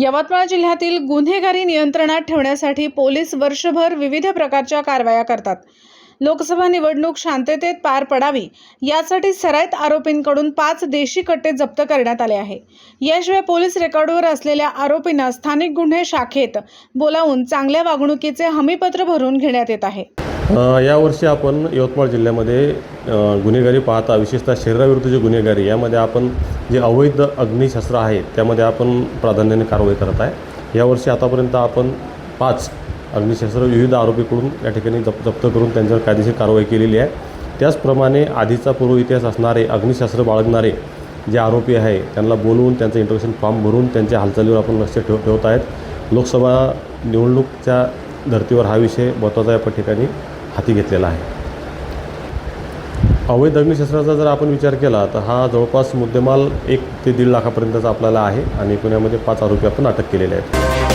यवतमाळ जिल्ह्यातील गुन्हेगारी नियंत्रणात ठेवण्यासाठी पोलीस वर्षभर विविध प्रकारच्या कारवाया करतात. लोकसभा निवडणूक शांततेत पार पडावी यासाठी सराईत आरोपींकडून पाच देशी कट्टे जप्त करण्यात आले आहे. याशिवाय पोलीस रेकॉर्डवर असलेल्या आरोपींना स्थानिक गुन्हे शाखेत बोलावून चांगल्या वागणुकीचे हमीपत्र भरून घेण्यात येत आहे. यावर्षी आपण यवतमाळ जिल्ह्यामध्ये गुन्हेगारी पाहता विशेषतः शरीराविरुद्धची गुन्हेगारी यामध्ये आपण जे अवैध अग्निशस्त्र आहे त्यामध्ये आपण प्राधान्याने कारवाई करत आहे. यावर्षी आतापर्यंत आपण पाच अग्निशस्त्र विविध आरोपीकडून या ठिकाणी जप जप्त करून त्यांच्यावर कायदेशीर कारवाई केलेली आहे. त्याचप्रमाणे आधीचा पूर्व इतिहास असणारे अग्निशस्त्र बाळगणारे जे आरोपी आहे त्यांना बोलवून त्यांचं इंट्रोडक्शन फॉर्म भरून त्यांच्या हालचालीवर आपण लक्ष ठेव ठेवत आहेत. लोकसभा निवडणूकच्या धर्तीवर हा विषय महत्त्वाचा या ठिकाणी हाती घेतलेला आहे. अवैध अग्निशस्त्राचा जर आपण विचार केला तर हा जवळपास मुद्देमाल एक ते दीड लाखापर्यंतचा आपल्याला आहे आणि पुण्यामध्ये पाच आरोपी आपण अटक केलेले आहेत.